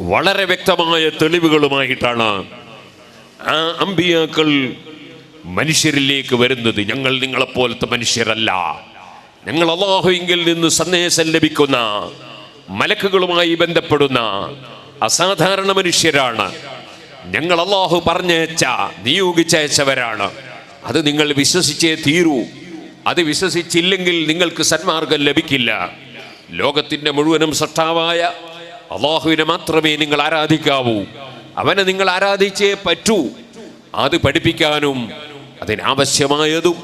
വളരെ വ്യക്തമായ തെളിവുകളുമായിട്ടാണ് ആ അമ്പിയാക്കൾ മനുഷ്യരിലേക്ക് വരുന്നത്. ഞങ്ങൾ നിങ്ങളെപ്പോലത്തെ മനുഷ്യരല്ല. ഞങ്ങൾ അള്ളാഹുവിങ്കിൽ നിന്ന് സന്ദേശം ലഭിക്കുന്ന മലക്കുകളുമായി ബന്ധപ്പെടുന്ന അസാധാരണ മനുഷ്യരാണ്. ഞങ്ങൾ അള്ളാഹു പറഞ്ഞയച്ച നിയോഗിച്ചയച്ചവരാണ്. അത് നിങ്ങൾ വിശ്വസിച്ചേ തീരൂ. അത് വിശ്വസിച്ചില്ലെങ്കിൽ നിങ്ങൾക്ക് സന്മാർഗം ലഭിക്കില്ല. ലോകത്തിന്റെ മുഴുവനും സൃഷ്ടാവായ അള്ളാഹുവിനെ മാത്രമേ നിങ്ങൾ ആരാധിക്കാവൂ. അവനെ നിങ്ങൾ ആരാധിച്ചേ പറ്റൂ. അത് പഠിപ്പിക്കാനും അതിനാവശ്യമായതും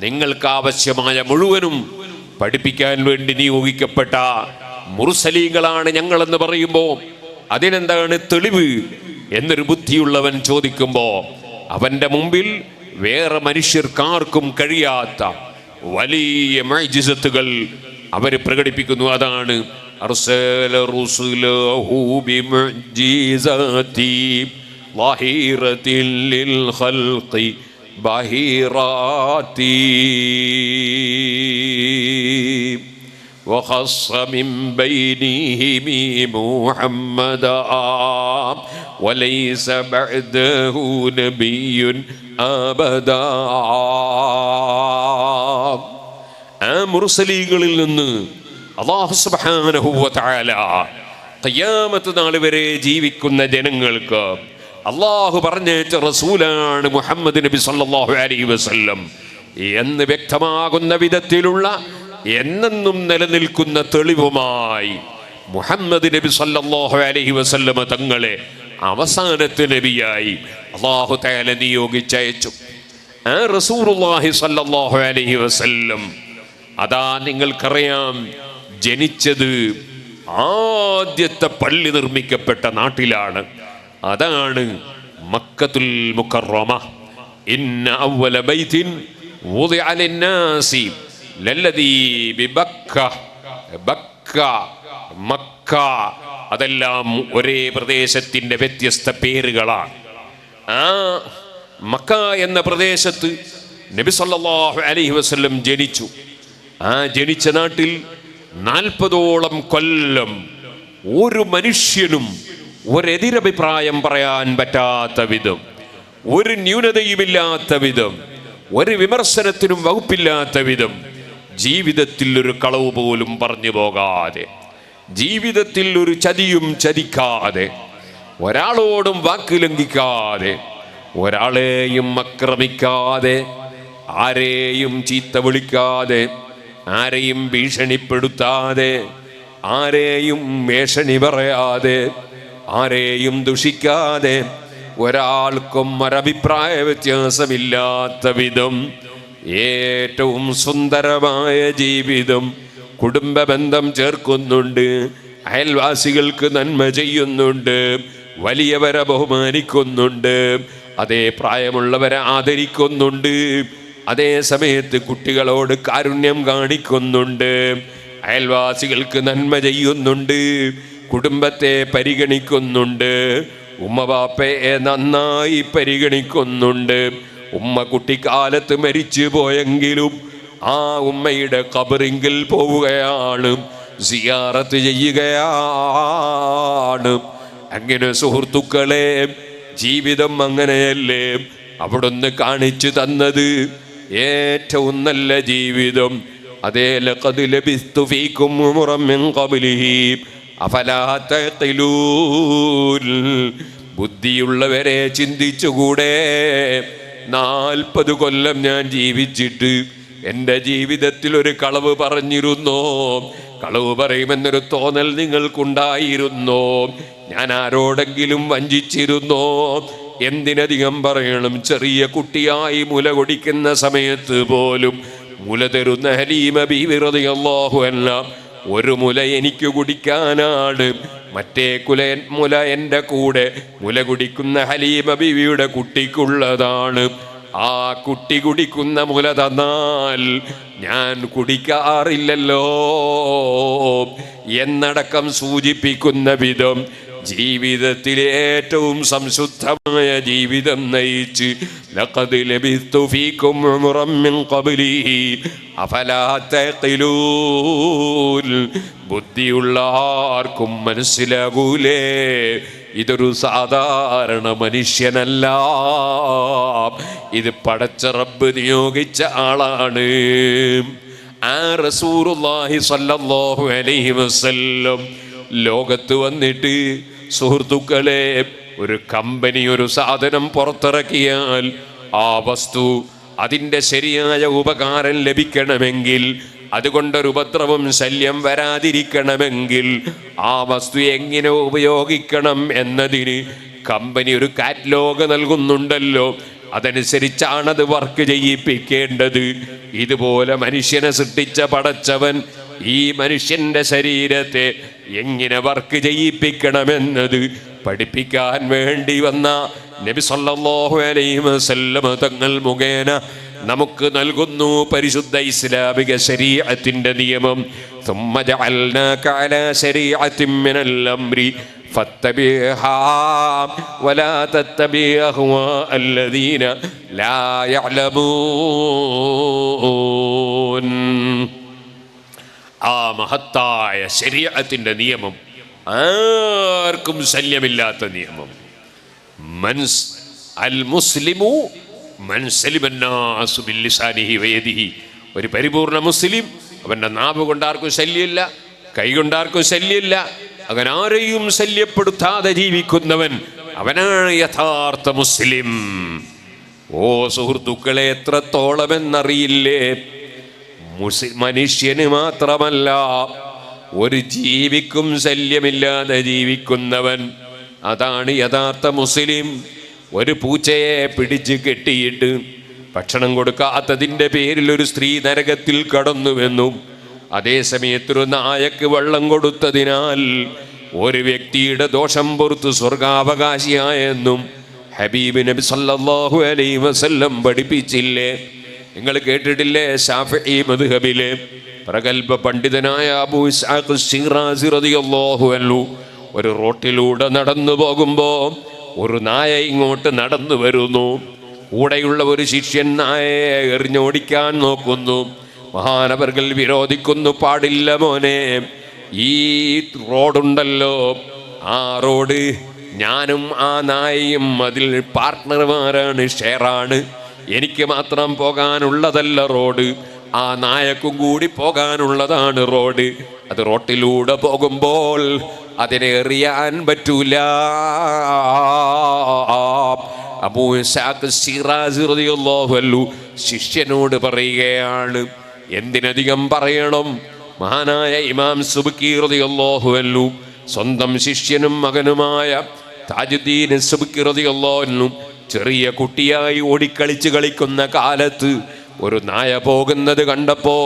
നിങ്ങൾക്ക് ആവശ്യമായ മുഴുവനും പഠിപ്പിക്കാൻ വേണ്ടി നിയോഗിക്കപ്പെട്ട മുറുസലീങ്ങളാണ് ഞങ്ങളെന്ന് പറയുമ്പോൾ അതിനെന്താണ് തെളിവ് എന്നൊരു ബുദ്ധിയുള്ളവൻ ചോദിക്കുമ്പോൾ അവന്റെ മുമ്പിൽ വേറെ മനുഷ്യർക്കാർക്കും കഴിയാത്ത വലിയ മൈജിസത്തുകൾ അവർ പ്രകടിപ്പിക്കുന്നു. അതാണ് അർസല റുസുലഹു ബിമുഅ്ജിസാതി ളാഹിറത്തിൽ ലിൽ ഖൽഖി ബഹിറാത്തി وخص من بينهم محمدا وليس بعده نبي أبدا ആ മുർസലീകളിൽ നിന്ന് അള്ളാഹു തആല ഖിയാമത്ത് നാൾ വരെ ജീവിക്കുന്ന ജനങ്ങൾക്ക് അള്ളാഹു പറഞ്ഞേച്ച റസൂലാണ് മുഹമ്മദ് നബി സല്ലാഹു അലൈ വസ്ല്ലം. എന്ന് വ്യക്തമാകുന്ന വിധത്തിലുള്ള എന്നെന്നും നിലനിൽക്കുന്ന തെളിവുമായി മുഹമ്മദ് നബി സല്ലാഹു അലഹി വസല്ലമ തങ്ങളെ അവസാനത്തെ നബിയായി അള്ളാഹു തആല നിയോഗിച്ചയച്ചു. ആ അലഹി അലൈഹി വസല്ലം. അതാ നിങ്ങൾക്കറിയാം ജനിച്ചത് ആദ്യത്തെ പള്ളി നിർമ്മിക്കപ്പെട്ട നാട്ടിലാണ്. അതാണ് മക്കത്തുൽ മുക്കറോമ. ഇന്ന മക്ക അതെല്ലാം ഒരേ പ്രദേശത്തിന്റെ വ്യത്യസ്ത പേരുകളാണ്. ആ മക്ക എന്ന പ്രദേശത്ത് നബി അലൈഹി വസല്ലം ജനിച്ചു. ആ ജനിച്ച നാട്ടിൽ നാൽപ്പതോളം കൊല്ലം ഒരു മനുഷ്യനും ഒരെതിരഭിപ്രായം പറയാൻ പറ്റാത്ത വിധം ഒരു ന്യൂനതയുമില്ലാത്ത വിധം ഒരു വിമർശനത്തിനും വകുപ്പില്ലാത്ത വിധം ജീവിതത്തിൽ ഒരു കളവ് പോലും പറഞ്ഞു പോകാതെ ജീവിതത്തിൽ ഒരു ചതിയും ചതിക്കാതെ ഒരാളോടും വാക്ക് ലംഘിക്കാതെ ഒരാളെയും ആക്രമിക്കാതെ ആരെയും ചീത്ത വിളിക്കാതെ ആരെയും ഭീഷണിപ്പെടുത്താതെ ആരെയും മേഷണി പറയാതെ ആരെയും ദുഷിക്കാതെ ഒരാൾക്കും ഒരഭിപ്രായ വ്യത്യാസമില്ലാത്ത വിധം ഏറ്റവും സുന്ദരമായ ജീവിതം കുടുംബ ബന്ധം ചേർക്കുന്നുണ്ട് അയൽവാസികൾക്ക് നന്മ ചെയ്യുന്നുണ്ട് വലിയവരെ ബഹുമാനിക്കുന്നുണ്ട് അതേ പ്രായമുള്ളവരെ ആദരിക്കുന്നുണ്ട്. അതേ സമയത്ത് കുട്ടികളോട് കാരുണ്യം കാണിക്കുന്നുണ്ട്. അയൽവാസികൾക്ക് നന്മ ചെയ്യുന്നുണ്ട്. കുടുംബത്തെ പരിഗണിക്കുന്നുണ്ട്. ഉമ്മവാപ്പയെ നന്നായി പരിഗണിക്കുന്നുണ്ട്. ഉമ്മ കുട്ടിക്കാലത്ത് മരിച്ചു പോയെങ്കിലും ആ ഉമ്മയുടെ കബറിങ്കിൽ പോവുകയാണ്. സിയാറത്ത് ചെയ്യുകയാണ്. അങ്ങനെ സുഹൃത്തുക്കളെ ജീവിതം അങ്ങനെയല്ലേ അവിടുന്ന് കാണിച്ചു തന്നത്? ഏറ്റവും നല്ല ജീവിതം. അതേ ലഖദ് ലബിസ്തു ഫീകും ഉമറൻ മിൻ ഖബ്ലിഹി. അഫലാ തഖിലൂൽ ബുദ്ധിയുള്ളവരെ ചിന്തിച്ചുകൂടെ. നാൽപ്പത് കൊല്ലം ഞാൻ ജീവിച്ചിട്ട് എന്റെ ജീവിതത്തിൽ ഒരു കളവ് പറഞ്ഞിരുന്നോ? കളവ് പറയുമെന്നൊരു തോന്നൽ നിങ്ങൾക്കുണ്ടായിരുന്നോ? ഞാൻ ആരോടെങ്കിലും വഞ്ചിച്ചിരുന്നോ? എന്തിനധികം പറയണം? ചെറിയ കുട്ടിയായി മുല കുടിക്കുന്ന സമയത്ത് പോലും മുല തരുന്ന ഹലീമ ബീവിറതിയല്ലാഹു അല്ല ഒരു മുല എനിക്ക് കുടിക്കാനാണ്. മറ്റേ കുല മുല എന്റെ കൂടെ മുല കുടിക്കുന്ന ഹലീമ ബീവിയുടെ കുട്ടിക്കുള്ളതാണ്. ആ കുട്ടി കുടിക്കുന്ന മുല തന്നാൽ ഞാൻ കുടിക്കാറില്ലല്ലോ എന്നടക്കം സൂചിപ്പിക്കുന്ന വിധം ജീവിതത്തിലെ ഏറ്റവും സംശുദ്ധമായ ജീവിതം നയിച്ച് ബുദ്ധിയുള്ള ആർക്കും മനസ്സിലാകൂലേ ഇതൊരു സാധാരണ മനുഷ്യനല്ല. ഇത് പടച്ച റബ്ബ് നിയോഗിച്ച ആളാണ്. ആ അലൈഹി വസല്ലം ലോകത്ത് വന്നിട്ട് സുഹൃത്തുക്കളെ ഒരു കമ്പനി ഒരു സാധനം പുറത്തിറക്കിയാൽ ആ വസ്തു അതിന്റെ ശരിയായ ഉപകാരം ലഭിക്കണമെങ്കിൽ അതുകൊണ്ടൊരു ഉപദ്രവം ശല്യം വരാതിരിക്കണമെങ്കിൽ ആ വസ്തു എങ്ങനെ ഉപയോഗിക്കണം എന്നതിന് കമ്പനി ഒരു കാറ്റ്ലോഗ് നൽകുന്നുണ്ടല്ലോ. അതനുസരിച്ചാണത് വർക്ക് ചെയ്യിപ്പിക്കേണ്ടത്. ഇതുപോലെ മനുഷ്യനെ സൃഷ്ടിച്ച പടച്ചവൻ ഈ മനുഷ്യന്റെ ശരീരത്തെ എങ്ങനെ വർക്ക് ചെയ്യിപ്പിക്കണമെന്നത് പഠിപ്പിക്കാൻ വേണ്ടി വന്ന നബി സല്ലല്ലാഹു അലൈഹി വസല്ലമ തങ്ങൾ മുഖേന നമുക്ക് നൽകുന്നു പരിശുദ്ധ ഇസ്ലാമിക ശരീഅത്തിന്റെ നിയമം ثم جعلناك على شريعة من الأمر فاتبعها ولا تتبع أهواء الذين لا يعلمون ആ മഹത്തായ ശരീരത്തിന്റെ നിയമം. ആർക്കും ശല്യമില്ലാത്ത നിയമം. മൻസ് അൽ മുസ്ലിമു മൻസലിമന്നാസുബില്ലിസാനിഹി ഒരു പരിപൂർണ മുസ്ലിം അവന്റെ നാവ് കൊണ്ടാർക്കും ശല്യമില്ല കൈ കൊണ്ടാർക്കും ശല്യമില്ല അവൻ ആരെയും ശല്യപ്പെടുത്താതെ ജീവിക്കുന്നവൻ അവനാണ് യഥാർത്ഥ മുസ്ലിം. ഓ സുഹൃത്തുക്കളെ എത്രത്തോളമെന്നറിയില്ലേ? മനുഷ്യന് മാത്രമല്ല ഒരു ജീവിക്കും ശല്യമില്ലാതെ ജീവിക്കുന്നവൻ. അതാണ് യഥാർത്ഥ മുസ്ലിം. ഒരു പൂച്ചയെ പിടിച്ച് കെട്ടിയിട്ട് ഭക്ഷണം കൊടുക്കാത്തതിന്റെ പേരിൽ ഒരു സ്ത്രീ നരകത്തിൽ കടന്നുവെന്നും അതേസമയത്ത് ഒരു നായക്ക് വെള്ളം കൊടുത്തതിനാൽ ഒരു വ്യക്തിയുടെ ദോഷം പുറത്ത് സ്വർഗാവകാശിയായെന്നും ഹബീബ് നബി സല്ലല്ലാഹു അലൈഹി വസല്ലം പഠിപ്പിച്ചില്ലേ? നിങ്ങൾ കേട്ടിട്ടില്ലേ ഷാഫി മധുഹബിലെ പ്രഗത്ഭ പണ്ഡിതനായ അബൂ ഇസ്ഹാഖ് ഒരു റോട്ടിലൂടെ നടന്നു പോകുമ്പോൾ ഒരു നായ ഇങ്ങോട്ട് നടന്നു വരുന്നു. കൂടെയുള്ള ഒരു ശിഷ്യൻ നായയെ എറിഞ്ഞോടിക്കാൻ നോക്കുന്നു. മഹാനവർകൾ വിരോധിക്കുന്നു പാടില്ല മോനെ ഈ റോഡുണ്ടല്ലോ. ആ റോഡ് ഞാനും ആ നായയും അതിൽ പാർട്ട്ണർമാരാണ് ഷെയറാണ്. എനിക്ക് മാത്രം പോകാനുള്ളതല്ല റോഡ്. ആ നായക്കും കൂടി പോകാനുള്ളതാണ് റോഡ്. അത് റോട്ടിലൂടെ പോകുമ്പോൾ അതിനെ എറിയാൻ പറ്റൂല. ശിഷ്യനോട് പറയുകയാണ് എന്തിനധികം പറയണം? മഹാനായ ഇമാം സുബ്കി റളിയല്ലാഹു അൻഹു സ്വന്തം ശിഷ്യനും മകനുമായ താജുദ്ദീൻ സുബ്കി എന്നും അൻഹു ചെറിയ കുട്ടിയായി ഓടിക്കളിച്ച് കളിക്കുന്ന കാലത്ത് ഒരു നായ പോകുന്നത് കണ്ടപ്പോ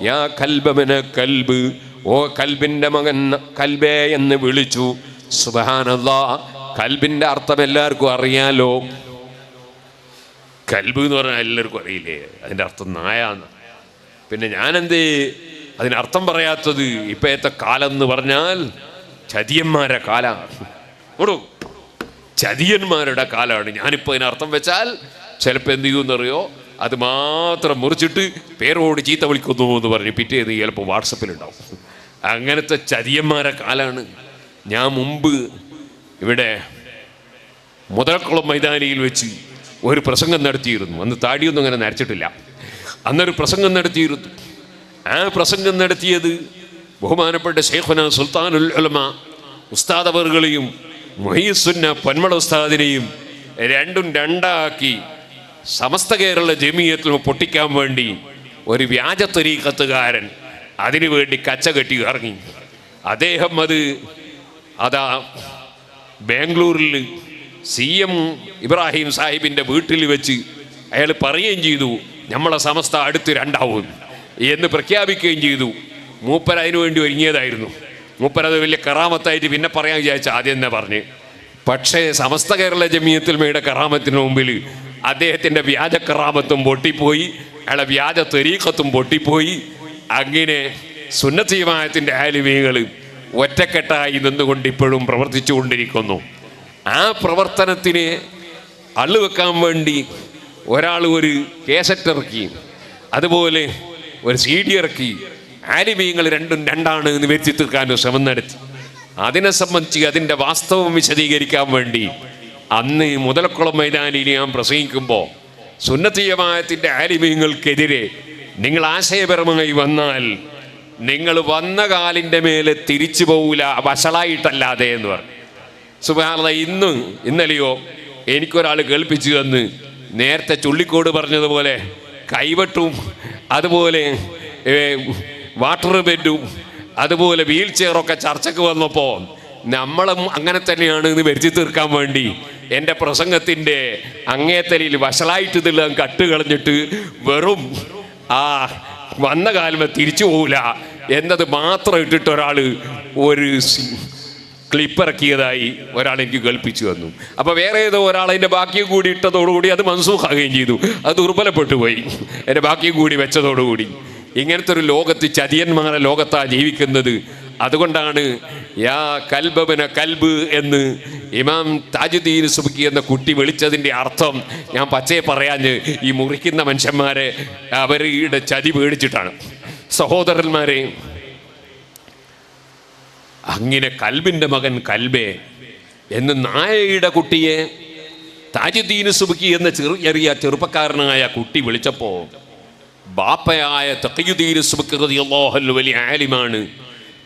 ഞാ കൽബമന കൽബ് ഓ കൽബിന്റെ മകൻ കൽബേ എന്ന് വിളിച്ചു. സുബാനല്ല കൽബിന്റെ അർത്ഥം എല്ലാവർക്കും അറിയാലോ. കൽബ് എന്ന് പറഞ്ഞാൽ എല്ലാവർക്കും അറിയില്ലേ? അതിന്റെ അർത്ഥം നായാന്ന് പിന്നെ ഞാനെന്തേ? അതിനർത്ഥം പറയാത്തത് ഇപ്പോഴത്തെ കാലം എന്ന് പറഞ്ഞാൽ ചതിയന്മാരെ കാലാണ് ഓടൂ ചതിയന്മാരുടെ കാലമാണ് ഞാനിപ്പോൾ അതിനർത്ഥം വെച്ചാൽ ചിലപ്പോൾ എന്ത് ചെയ്യുമെന്നറിയോ? അത് മാത്രം മുറിച്ചിട്ട് പേരോട് ചീത്ത വിളിക്കുന്നു എന്ന് പറഞ്ഞ് പിറ്റേത് ചിലപ്പോൾ വാട്സപ്പിലുണ്ടാവും അങ്ങനത്തെ ചതിയന്മാരെ കാലാണ്. ഞാൻ മുമ്പ് ഇവിടെ മുതലക്കുളം മൈതാനിയിൽ വെച്ച് ഒരു പ്രസംഗം നടത്തിയിരുന്നു. അന്ന് താടിയൊന്നും അങ്ങനെ നരച്ചിട്ടില്ല. അന്നൊരു പ്രസംഗം നടത്തിയിരുന്നു. ആ പ്രസംഗം നടത്തിയത് ബഹുമാനപ്പെട്ട ഷെയ്ഖുന സുൽത്താനുൽ ഉലമ ഉസ്താദ് മൊഹീസുന്ന പന്മള ഉസ്താദിനെയും രണ്ടും രണ്ടാക്കി സമസ്ത കേരള ജമീയത്തിൽ പൊട്ടിക്കാൻ വേണ്ടി ഒരു വ്യാജ തരീക്കത്തുകാരൻ അതിനു വേണ്ടി കച്ച കെട്ടി ഇറങ്ങി. അദ്ദേഹം അത് അതാ ബാംഗ്ലൂരിൽ സി എം ഇബ്രാഹിം സാഹിബിന്റെ വീട്ടിൽ വെച്ച് അയാൾ പറയുകയും ചെയ്തു നമ്മളെ സമസ്ത അടുത്ത് രണ്ടാവും എന്ന് പ്രഖ്യാപിക്കുകയും ചെയ്തു. മൂപ്പർ അതിനു വേണ്ടി ഒരുങ്ങിയതായിരുന്നു. മൂപ്പർ അത് വലിയ കറാമത്തായിട്ട് പിന്നെ പറയാൻ വിചാരിച്ച ആദ്യം തന്നെ പറഞ്ഞ്. പക്ഷേ സമസ്ത കേരള ജമീയത്തിൽ മേയുടെ കറാമത്തിന് മുമ്പിൽ അദ്ദേഹത്തിന്റെ വ്യാജ കറാമത്തും പൊട്ടിപ്പോയി. അയാളെ വ്യാജ തെരീക്കത്തും പൊട്ടിപ്പോയി. അങ്ങനെ സുന്നത്തീമായത്തിന്റെ ആലിമികൾ ഒറ്റക്കെട്ടായി നിന്നുകൊണ്ട് ഇപ്പോഴും പ്രവർത്തിച്ചുകൊണ്ടിരിക്കുന്നു. ആ പ്രവർത്തനത്തിന് വെക്കാൻ വേണ്ടി ഒരാൾ ഒരു കേസറ്റ് ഇറക്കി. അതുപോലെ ഒരു സി ഡി ഇറക്കി. ആലിമീങ്ങൾ രണ്ടും രണ്ടാണ് എന്ന് വരുത്തി തീർക്കാൻ ശ്രമം നടത്തി. അതിനെ സംബന്ധിച്ച് അതിന്റെ വാസ്തവം വിശദീകരിക്കാൻ വേണ്ടി അന്ന് മുതലക്കുളം മൈതാനിയിൽ ഞാൻ പ്രസംഗിക്കുമ്പോൾ സുന്നത്തീയമായത്തിന്റെ ആലിമീങ്ങൾക്കെതിരെ നിങ്ങൾ ആശയപരമായി വന്നാൽ നിങ്ങൾ വന്ന കാലിന്റെ മേലെ തിരിച്ചു പോവില്ല വഷളായിട്ടല്ലാതെ എന്ന് പറഞ്ഞു. സുബാർദ ഇന്ന് ഇന്നലെയോ എനിക്കൊരാൾ കേൾപ്പിച്ചു തന്ന് നേരത്തെ ചുള്ളിക്കോട് പറഞ്ഞതുപോലെ കൈവട്ടും അതുപോലെ വാട്ടർ ബെഡും അതുപോലെ വീൽ ചെയറൊക്കെ ചർച്ചയ്ക്ക് വന്നപ്പോൾ നമ്മളും അങ്ങനെ തന്നെയാണ് എന്ന് വരുത്തി തീർക്കാൻ വേണ്ടി എന്റെ പ്രസംഗത്തിന്റെ അങ്ങേത്തലയിൽ വഷളായിട്ട് ഇതെല്ലാം കട്ട് കളഞ്ഞിട്ട് വെറും ആ വന്ന കാലമേ തിരിച്ചു പോകില്ല എന്നത് മാത്രം ഇട്ടിട്ട് ഒരാൾ ഒരു ക്ലിപ്പിറക്കിയതായി ഒരാൾ എനിക്ക് കേൾപ്പിച്ചു വന്നു അപ്പൊ വേറെ ഏതോ ഒരാൾ അതിന്റെ ബാക്കിയും കൂടി ഇട്ടതോടുകൂടി അത് മൻസൂഖാകുകയും ചെയ്തു. അത് ദുർബലപ്പെട്ടു പോയി. എന്റെ ബാക്കിയും കൂടി വെച്ചതോടുകൂടി. ഇങ്ങനത്തെ ഒരു ലോകത്ത് ചതിയന്മാരെ ലോകത്താ ജീവിക്കുന്നത്. അതുകൊണ്ടാണ് യാ കൽബബന കൽബ് എന്ന് ഇമാം താജുദ്ദീൻ സുബുക്കി എന്ന കുട്ടി വിളിച്ചതിന്റെ അർത്ഥം ഞാൻ പച്ചയെ പറയാഞ്ഞ് ഈ മുറിക്കുന്ന മനുഷ്യന്മാരെ അവരുടെ ചതി പേടിച്ചിട്ടാണ്. സഹോദരന്മാരെ അങ്ങനെ കൽബിന്റെ മകൻ കൽബേ എന്ന് നായയുടെ കുട്ടിയെ താജുദ്ദീൻ സുബുക്കി എന്ന ചെറു ചെറിയ ചെറുപ്പക്കാരനായ കുട്ടി വിളിച്ചപ്പോ ബാപ്പയായ വലിയ ആലിമാണ്.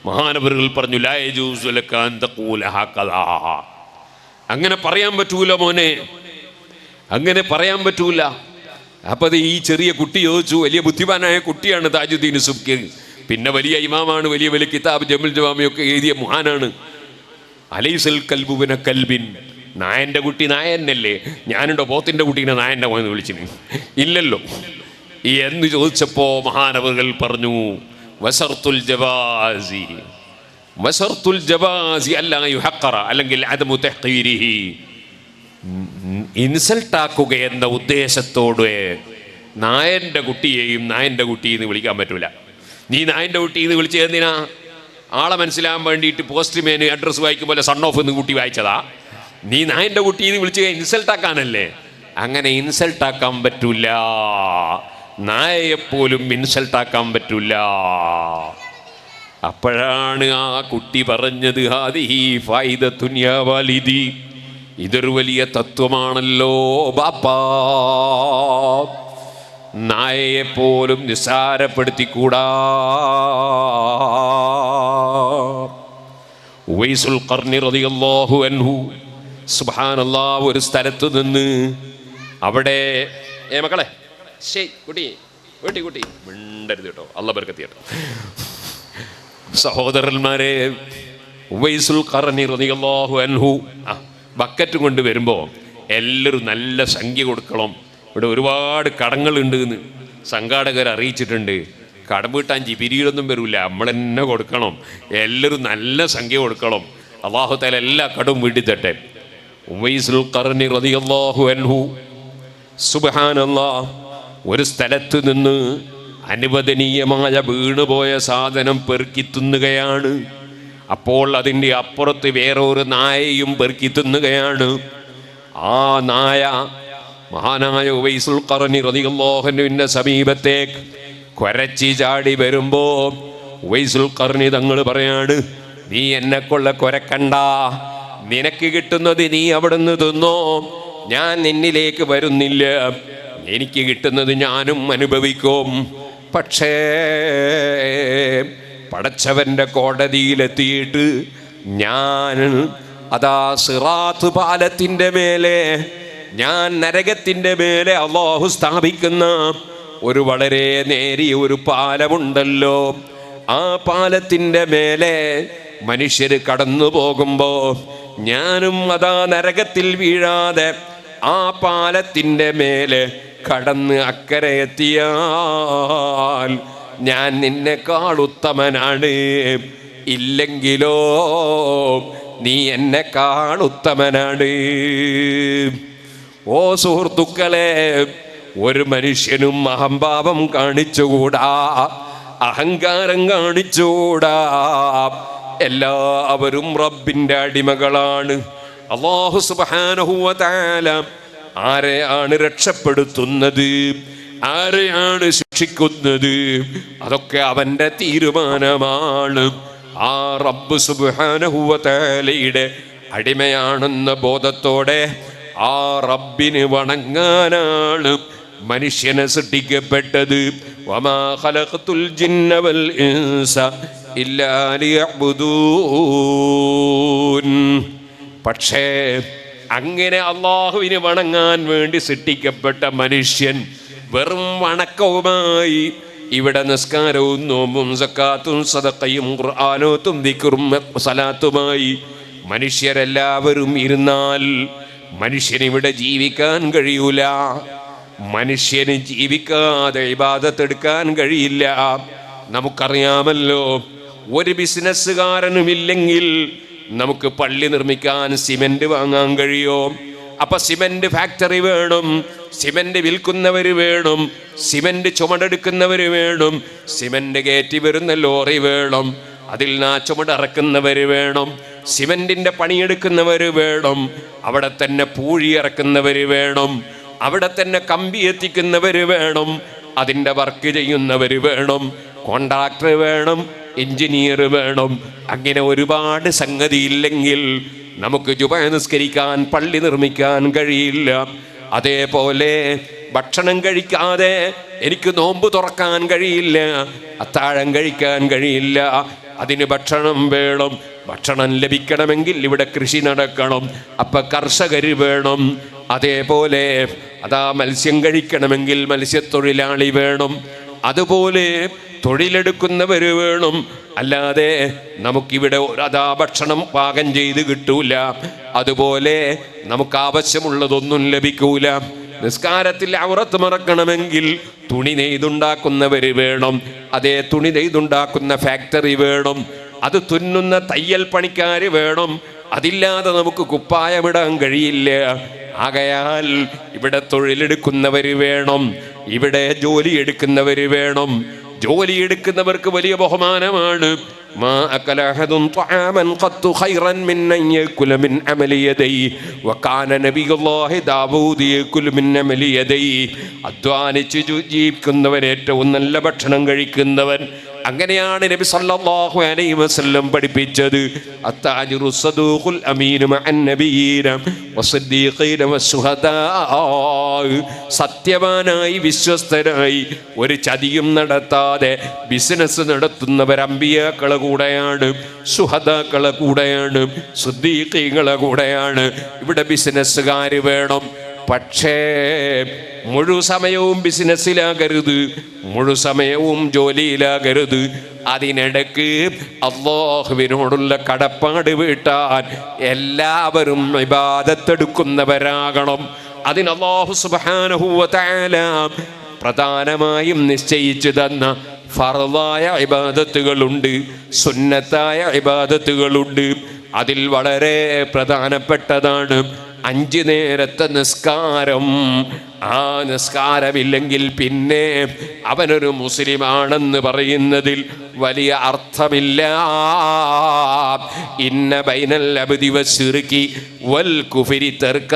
മഹാനവറുകൾ പറഞ്ഞു അങ്ങനെ പറയാൻ പറ്റൂല മോനെ. അങ്ങനെ പറയാൻ പറ്റൂല. അപ്പൊ അത് ഈ ചെറിയ കുട്ടി ചോദിച്ചു വലിയ ബുദ്ധിമാനായ കുട്ടിയാണ് താജുദ്ദീൻ സുബ്കി പിന്നെ വലിയ ഇമാമാണ് വലിയ വലിയ കിതാബ് ജമുൽ ജവാമിയൊക്കെ എഴുതിയ മഹാനാണ്. അലൈസൽ കൽബുവിന കൽബിൻ. നായന്റെ കുട്ടി നായന്നല്ലേ? ഞാനുണ്ടോ പോത്തിന്റെ കുട്ടീനെ നായന്റെ മോനെന്ന് വിളിച്ചിന്? ഇല്ലല്ലോ. എന്ന് ചോദിച്ചപ്പോ മഹാനവകൾ പറഞ്ഞു വസർത്തുൽ ജവാസി. വസർത്തുൽ ജവാസി അല്ല അല്ലെങ്കിൽ മുത്തഹീരിഹി ഇൻസൾട്ടാക്കുക എന്ന ഉദ്ദേശത്തോടെ നായന്റെ കുട്ടിയെയും നായന്റെ കുട്ടി എന്ന് വിളിക്കാൻ പറ്റൂല. നീ നായന്റെ കുട്ടി എന്ന് വിളിച്ചത് എന്തിനാ? ആളെ മനസ്സിലാകാൻ വേണ്ടിയിട്ട് പോസ്റ്റ് മേന് അഡ്രസ്സ് വായിക്കുമ്പോൾ സൺ ഓഫ് എന്ന് കുട്ടി വായിച്ചതാ. നീ നായന്റെ കുട്ടി എന്ന് വിളിച്ച് ഇൻസൾട്ടാക്കാനല്ലേ അങ്ങനെ ഇൻസൾട്ട് ആക്കാൻ പറ്റൂല. നായയെപ്പോലും ഇൻസൾട്ടാക്കാൻ പറ്റൂല. അപ്പോഴാണ് ആ കുട്ടി പറഞ്ഞത് ഹാദിഹി ഇതൊരു വലിയ തത്വമാണല്ലോ ബാപ്പാ. നായയെ പോലും നിസ്സാരപ്പെടുത്തിക്കൂടാ. ഉവൈസുൽ അൻഹു സുബ്ഹാനല്ലാഹ് ഒരു സ്ഥലത്ത് നിന്ന് അവിടെ ഏ മക്കളെ ശരി കുട്ടി കുട്ടി കുട്ടി. മിണ്ടരുത് കേട്ടോ. അല്ല ബർക്കത്തി കേട്ടോ. സഹോദരന്മാരെ ഉവൈസുൽ ഖർനി റളിയല്ലാഹു അൻഹു. ബക്കറ്റ് കൊണ്ട് വരുമ്പോൾ എല്ലാവരും നല്ല സംഖ്യ കൊടുക്കണം. ഇവിടെ ഒരുപാട് കടങ്ങളുണ്ട് എന്ന് സംഘാടകർ അറിയിച്ചിട്ടുണ്ട്. കടം വീട്ടാൻ ജിബിരിയിലൊന്നും വരില്ല നമ്മൾ തന്നെ കൊടുക്കണം. എല്ലാവരും നല്ല സംഖ്യ കൊടുക്കണം. അള്ളാഹു താല എല്ലാ കടവും വീട്ടിൽ ഉവൈസുൽ ഖർനി റളിയല്ലാഹു അൻഹു. സുബ്ഹാനല്ലാ. ഒരു സ്ഥലത്ത് നിന്ന് അനുവദനീയമായ വീണുപോയ സാധനം പെറുക്കി തിന്നുകയാണ് അപ്പോൾ അതിന്റെ അപ്പുറത്ത് വേറൊരു നായയും പെറുക്കി തിന്നുകയാണ് ആ നായ മഹാനായ ഉവൈസുൽ കറനി റളിയല്ലാഹുവിന്റെ സമീപത്തേക്ക് കൊരച്ചി ചാടി വരുമ്പോൾ ഉവൈസുൽ ഖർനി തങ്ങൾ പറയാണ് നീ എന്നെ കൊള്ള കൊരക്കണ്ട. നിനക്ക് കിട്ടുന്നത് നീ അവിടുന്ന് തിന്നോ. ഞാൻ നിന്നിലേക്ക് വരുന്നില്ല. എനിക്ക് കിട്ടുന്നത് ഞാനും അനുഭവിക്കും. പക്ഷേ പടച്ചവന്റെ കോടതിയിലെത്തിയിട്ട് ഞാൻ അതാ സിറാത്ത് പാലത്തിന്റെ മേലെ ഞാൻ നരകത്തിന്റെ മേലെ അള്ളാഹു സ്ഥാപിക്കുന്ന ഒരു വളരെ നേരിയ ഒരു പാലമുണ്ടല്ലോ. ആ പാലത്തിന്റെ മേലെ മനുഷ്യർ കടന്നു പോകുമ്പോൾ ഞാനും അതാ നരകത്തിൽ വീഴാതെ ആ പാലത്തിന്റെ മേലെ കടന്ന് അക്കരെ എത്തിയാൽ ഞാൻ നിന്നെ ഉത്തമനാണ്. ഇല്ലെങ്കിലോ നീ എന്നെ ഉത്തമനാണ്. ഓ സുഹൃത്തുക്കളെ ഒരു മനുഷ്യനും അഹംഭാവം കാണിച്ചുകൂടാ അഹങ്കാരം കാണിച്ചുകൂടാ. എല്ലാവരും റബ്ബിന്റെ അടിമകളാണ്. അള്ളാഹു സുബാനഹുവ ആരെയാണ് രക്ഷപ്പെടുത്തുന്നത്? ആരെയാണ് ശിക്ഷിക്കുന്നത്? അതൊക്കെ അവന്റെ തീരുമാനമാണ്. ആ റബ്ബ് സുബാനഹുവലയുടെ അടിമയാണെന്ന ബോധത്തോടെ ആ റബ്ബിന് വണങ്ങാനാണ് മനുഷ്യനെ സൃഷ്ടിക്കപ്പെട്ടത്. പക്ഷേ അങ്ങനെ അള്ളാഹുവിന് വണങ്ങാൻ വേണ്ടി സൃഷ്ടിക്കപ്പെട്ട മനുഷ്യൻ വെറും വണക്കവുമായി ഇവിടെ നിസ്കാരവും നോമ്പും സക്കാത്തും സദക്കയും ഖുർആാനോത്തും ദിക്കറും സലാത്തുമായി മനുഷ്യരെല്ലാവരും ഇരുന്നാൽ മനുഷ്യനിവിടെ ജീവിക്കാൻ കഴിയൂല. മനുഷ്യന് ജീവിക്കാതെ ഇബാദത്തെടുക്കാൻ കഴിയില്ല. നമുക്കറിയാമല്ലോ ഒരു ബിസിനസ്സുകാരനുമില്ലെങ്കിൽ നമുക്ക് പള്ളി നിർമ്മിക്കാൻ സിമെന്റ് വാങ്ങാൻ കഴിയോ? അപ്പൊ സിമെന്റ് ഫാക്ടറി വേണം സിമെന്റ് വിൽക്കുന്നവര് വേണം സിമെന്റ് ചുമടെടുക്കുന്നവര് വേണം സിമെന്റ് കയറ്റി വരുന്ന ലോറി വേണം അതിൽ നാ ചുമടിറക്കുന്നവർ വേണം സിമെന്റിന്റെ പണിയെടുക്കുന്നവർ വേണം അവിടെ തന്നെ പൂഴി ഇറക്കുന്നവർ വേണം അവിടെ തന്നെ കമ്പി എത്തിക്കുന്നവര് വേണം അതിന്റെ വർക്ക് ചെയ്യുന്നവര് വേണം കോൺട്രാക്ടർ വേണം എഞ്ചിനീയർ വേണം. അങ്ങനെ ഒരുപാട് സംഗതി ഇല്ലെങ്കിൽ നമുക്ക് ജുബ നിസ്കരിക്കാൻ പള്ളി നിർമ്മിക്കാൻ കഴിയില്ല. അതേപോലെ ഭക്ഷണം കഴിക്കാതെ എനിക്ക് നോമ്പ് തുറക്കാൻ കഴിയില്ല. അത്താഴം കഴിക്കാൻ കഴിയില്ല. അതിന് ഭക്ഷണം വേണം. ഭക്ഷണം ലഭിക്കണമെങ്കിൽ ഇവിടെ കൃഷി നടക്കണം. അപ്പൊ കർഷകർ വേണം. അതേപോലെ അതാ മത്സ്യം കഴിക്കണമെങ്കിൽ മത്സ്യത്തൊഴിലാളി വേണം. അതുപോലെ തൊഴിലെടുക്കുന്നവർ വേണം. അല്ലാതെ നമുക്കിവിടെ അതാ ഭക്ഷണം പാകം ചെയ്ത് കിട്ടൂല. അതുപോലെ നമുക്ക് ആവശ്യമുള്ളതൊന്നും ലഭിക്കൂല. നിസ്കാരത്തിൽ അവറത്ത് മറക്കണമെങ്കിൽ തുണി നെയ്തുണ്ടാക്കുന്നവർ വേണം. അതേ തുണി നെയ്തുണ്ടാക്കുന്ന ഫാക്ടറി വേണം. അത് തുന്നുന്ന തയ്യൽ പണിക്കാർ വേണം. അതില്ലാതെ നമുക്ക് കുപ്പായമിടാൻ കഴിയില്ല. ആകയാൽ ഇവിടെ തൊഴിലെടുക്കുന്നവർ വേണം. ഇവിടെ ജോലി എടുക്കുന്നവർ വേണം. ജോലിയെടുക്കുന്നവർക്ക് വലിയ ബഹുമാനമാണ്. അധ്വാനിച്ച് ജീവിക്കുന്നവൻ ഏറ്റവും നല്ല ഭക്ഷണം കഴിക്കുന്നവൻ. അങ്ങനെയാണ് നബി സല്ലല്ലാഹു അലൈഹി വസല്ലം പഠിപ്പിച്ചത്. അത്താജിറു സദൂഖുൽ അമീനു മഅൻ നബിയീന വസ്സിദ്ദീഖീന വസ്സുഹദാ സത്യവാനായി വിശ്വസ്തനായി ഒരു ചതിയും നടത്താതെ ബിസിനസ് നടത്തുന്നവർ അമ്പിയാക്കളെ കൂടെയാണ് സുഹദാക്കളെ കൂടെയാണ് സുദ്ദീഖീങ്ങളെ കൂടെയാണ്. ഇവിടെ ബിസിനസ്സുകാർ വേണം. പക്ഷേ മുഴു സമയവും ബിസിനസ്സിലാകരുത് മുഴു സമയവും ജോലിയിലാകരുത്. അതിനിടക്ക് അള്ളാഹുവിനോടുള്ള കടപ്പാട് വീട്ടാൻ എല്ലാവരും വിവാദത്തെടുക്കുന്നവരാകണം അതിന് അള്ളാഹു സുബാനഹുവല പ്രധാനമായും നിശ്ചയിച്ചു തന്ന ഫറവായ ഇബാദത്തുകളുണ്ട് സുന്നത്തായ ഇബാദത്തുകളുണ്ട്. അതിൽ വളരെ പ്രധാനപ്പെട്ടതാണ് അഞ്ച് നേരത്തെ നിസ്കാരം. ആ നിസ്കാരമില്ലെങ്കിൽ പിന്നെ അവനൊരു മുസ്ലിമാണെന്ന് പറയുന്നതിൽ വലിയ അർത്ഥമില്ല. ഇന്ന ബൈനൽ അബ്ദി വശിർക്കി വൽ കുഫിരി തെർക്ക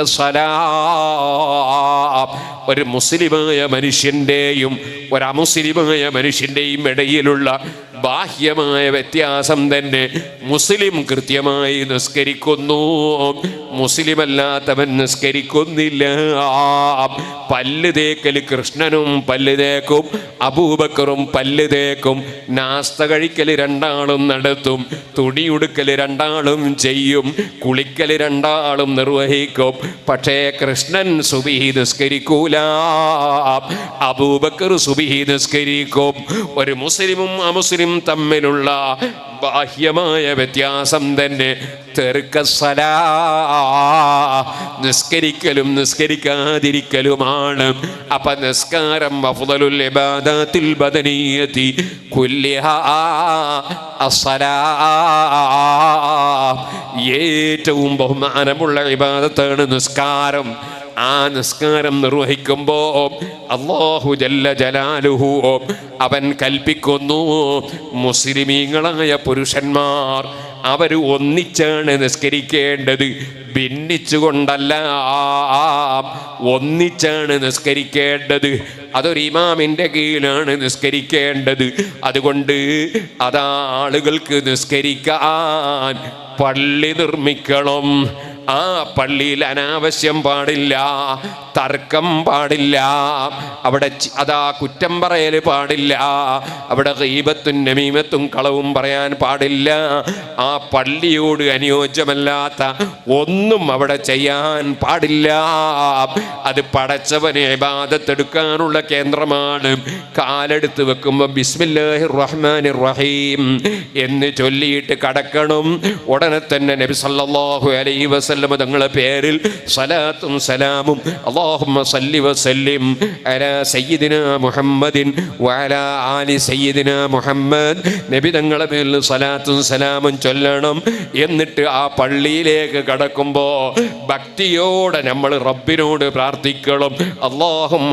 ഒരു മുസ്ലിമായ മനുഷ്യന്റെയും ഒരമുസ്ലിമായ മനുഷ്യന്റെയും ഇടയിലുള്ള ബാഹ്യമായ വ്യത്യാസം തന്നെ മുസ്ലിം കൃത്യമായി നിസ്കരിക്കുന്നു. മുസ്ലിം അല്ലാത്തവൻ നിസ്കരിക്കുന്നില്ല. പല്ല് തേക്കൽ കൃഷ്ണനും പല്ല് തേക്കും അബൂബക്കറും പല്ല് തേക്കും നാസ്ത കഴിക്കൽ രണ്ടാളും നടത്തും തുണിയുടുക്കൽ രണ്ടാളും ചെയ്യും കുളിക്കൽ രണ്ടാളും നിർവഹിക്കും. പക്ഷേ കൃഷ്ണൻ സുബിഹി നിസ്കരിക്കൂല. അബൂബക്കർ സുബിഹി നിസ്കരിക്കും. ഒരു മുസ്ലിമും അമുസ്ലിം തമ്മിലുള്ള ബാഹ്യമായ വ്യത്യാസം തന്നെ തെറുക്കസലാ നിസ്കരിക്കലും നിസ്കരിക്കാതിരിക്കലുമാണ്. അപ്പൊ നിസ്കാരം ഇബാദത്തിൽ കുല്ലിഹ അസലാ ഏറ്റവും ബഹുമാനമുള്ള ഇബാദത്താണ് നിസ്കാരം. ആ നിസ്കാരം നിർവഹിക്കുമ്പോ അള്ളാഹു ജല്ല ജലാലുഹു അവൻ കൽപ്പിക്കുന്നു മുസ്ലിമീങ്ങളായ പുരുഷന്മാർ അവർ ഒന്നിച്ചാണ് നിസ്കരിക്കേണ്ടത്. ഭിന്നിച്ചുകൊണ്ടല്ല ഒന്നിച്ചാണ് നിസ്കരിക്കേണ്ടത്. അതൊരു ഇമാമിന്റെ കീഴിലാണ് നിസ്കരിക്കേണ്ടത്. അതുകൊണ്ട് അതാ ആളുകൾക്ക് നിസ്കരിക്കാൻ പള്ളി നിർമ്മിക്കണം. ആ പള്ളിയിൽ അനാവശ്യം പാടില്ല തർക്കം പാടില്ല. അവിടെ അതാ കുറ്റം പറയൽ പാടില്ല. അവിടെ ഹീബത്തും നമീമത്തും കളവും പറയാൻ പാടില്ല. ആ പള്ളിയോട് അനുയോജ്യമല്ലാത്ത ഒന്നും അവിടെ ചെയ്യാൻ പാടില്ല. അത് പടച്ചവനെ ബാധത്തെടുക്കാനുള്ള കേന്ദ്രമാണ്. കാലെടുത്ത് വെക്കുമ്പോൾ ബിസ്മില്ലാഹി റഹ്മാൻ റഹീം എന്ന് ചൊല്ലിയിട്ട് കടക്കണം ഉടനെ തന്നെ നബി സല്ലല്ലാഹു അലൈഹി വസല്ലം തങ്ങളെ പേരിൽ സലാത്തും സലാമും. അല്ലാഹുമ്മ സല്ലി വസല്ലിം അലാ സയ്യിദിന മുഹമ്മദിൻ വഅലാ ആലി സയ്യിദിന മുഹമ്മദ്. നബി തങ്ങളെ പേരിൽ സലാത്തും സലാമും ചൊല്ലണം. എന്നിട്ട് ആ പള്ളിയിലേക്ക് കടക്കുമ്പോൾ ഭക്തിയോടെ നമ്മൾ റബ്ബിനോട് പ്രാർത്ഥിക്കണം. അള്ളാഹും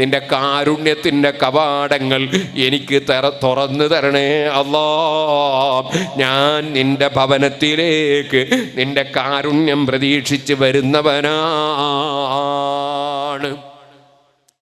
നിന്റെ കാരുണ്യത്തിന്റെ കവാടങ്ങൾ എനിക്ക് തറ തുറന്നു തരണേ അള്ളാ ഞാൻ നിന്റെ സ്വർഗത്തിലേക്ക് നിന്റെ കാരുണ്യം പ്രതീക്ഷിച്ച് വരുന്നവനാണ്.